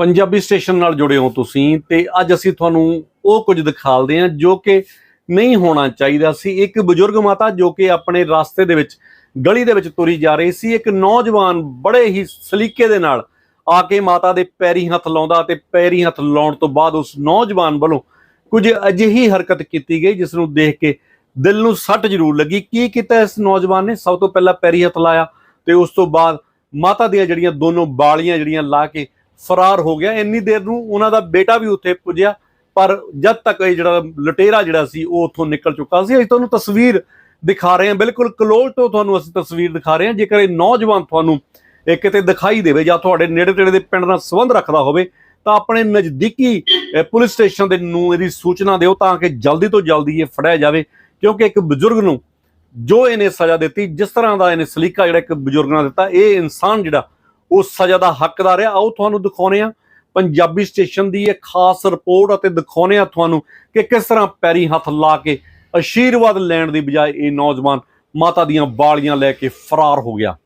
Punjabi station ਨਾਲ ਜੁੜੇ ਹੋ ਤੁਸੀਂ ਤੇ ਅੱਜ ਅਸੀਂ ਤੁਹਾਨੂੰ ਉਹ ਕੁਝ ਦਿਖਾਲਦੇ ਹਾਂ ਜੋ ਕਿ ਨਹੀਂ ਹੋਣਾ ਚਾਹੀਦਾ ਸੀ। ਇੱਕ ਬਜ਼ੁਰਗ ਮਾਤਾ ਜੋ ਕਿ ਆਪਣੇ ਰਸਤੇ ਦੇ ਵਿੱਚ ਗਲੀ ਦੇ ਵਿੱਚ ਤੁਰੀ ਜਾ ਰਹੀ ਸੀ। ਇੱਕ ਨੌਜਵਾਨ ਬੜੇ ਹੀ ਸਲੀਕੇ ਦੇ ਨਾਲ ਆ ਕੇ ਮਾਤਾ ਦੇ ਪੈਰੀ ਹੱਥ ਲਾਉਂਦਾ ਤੇ ਪੈਰੀ ਹੱਥ ਲਾਉਣ ਤੋਂ ਬਾਅਦ ਉਸ ਨੌਜਵਾਨ ਵੱਲੋਂ ਕੁਝ ਅਜਿਹੀ ਹਰਕਤ ਕੀਤੀ ਗਈ, ਜਿਸ ਨੂੰ ਦੇਖ ਕੇ ਦਿਲ ਨੂੰ ਸੱਟ ਜ਼ਰੂਰ ਲੱਗੀ। ਕੀ ਕੀਤਾ ਇਸ ਨੌਜਵਾਨ ਨੇ? ਸਭ ਤੋਂ ਪਹਿਲਾਂ ਪੈਰੀ ਹੱਥ ਲਾਇਆ ਤੇ ਉਸ ਤੋਂ ਬਾਅਦ ਮਾਤਾ ਦੀਆਂ ਜਿਹੜੀਆਂ ਦੋਨੋਂ ਬਾਲੀਆਂ ਜਿਹੜੀਆਂ ਲਾ ਕੇ ਫਰਾਰ ਹੋ ਗਿਆ। ਇੰਨੀ ਦੇਰ ਨੂੰ ਉਹਨਾਂ ਦਾ ਬੇਟਾ ਵੀ ਉੱਥੇ ਪੁੱਜਿਆ। ਪਰ ਜਦ ਤੱਕ ਇਹ ਜਿਹੜਾ ਲਟੇਰਾ ਜਿਹੜਾ ਸੀ, ਉਹ ਉੱਥੋਂ ਨਿਕਲ ਚੁੱਕਾ ਸੀ। ਅਸੀਂ ਤੁਹਾਨੂੰ ਤਸਵੀਰ ਦਿਖਾ ਰਹੇ ਹਾਂ। ਬਿਲਕੁਲ ਕਲੋਜ਼ ਤੋਂ ਤੁਹਾਨੂੰ ਅਸੀਂ ਤਸਵੀਰ ਦਿਖਾ ਰਹੇ ਹਾਂ। ਜੇਕਰ ਇਹ ਨੌਜਵਾਨ ਤੁਹਾਨੂੰ ਇਹ ਕਿਤੇ ਦਿਖਾਈ ਦੇਵੇ ਜਾਂ ਤੁਹਾਡੇ ਨੇੜੇ ਤੇੜੇ ਦੇ ਪਿੰਡ ਨਾਲ ਸੰਬੰਧ ਰੱਖਦਾ ਹੋਵੇ, ਤਾਂ ਆਪਣੇ ਨਜ਼ਦੀਕੀ ਪੁਲਿਸ ਸਟੇਸ਼ਨ ਦੇ ਨੂੰ ਇਹਦੀ ਸੂਚਨਾ ਦਿਓ ਤਾਂ ਕਿ ਜਲਦੀ ਤੋਂ ਜਲਦੀ ਇਹ ਫੜਿਆ ਜਾਵੇ। ਕਿਉਂਕਿ ਇੱਕ ਬਜ਼ੁਰਗ ਨੂੰ ਜੋ ਇਹਨੇ ਸਜ਼ਾ ਦਿੱਤੀ, ਜਿਸ ਤਰ੍ਹਾਂ ਦਾ ਇਹਨੇ ਸਲੀਕਾ ਜਿਹੜਾ ਇੱਕ ਬਜ਼ੁਰਗ ਨਾਲ ਦਿੱਤਾ, ਇਹ ਇਨਸਾਨ ਜਿਹੜਾ ਉਹ ਸਜ਼ਾ ਦਾ ਹੱਕਦਾਰ ਹੈ ਆਓ ਤੁਹਾਨੂੰ ਦਿਖਾਉਨੇ ਆ ਪੰਜਾਬੀ ਸਟੇਸ਼ਨ ਦੀ ਇਹ ਖਾਸ ਰਿਪੋਰਟ ਅਤੇ ਦਿਖਾਉਨੇ ਆ ਤੁਹਾਨੂੰ ਕਿ ਕਿਸ ਤਰ੍ਹਾਂ ਪੈਰੀ ਹੱਥ ਲਾ ਕੇ ਆਸ਼ੀਰਵਾਦ ਲੈਣ ਦੀ ਬਜਾਏ ਇਹ ਨੌਜਵਾਨ ਮਾਤਾ ਦੀਆਂ ਬਾਲੀਆਂ ਲੈ ਕੇ ਫਰਾਰ ਹੋ ਗਿਆ।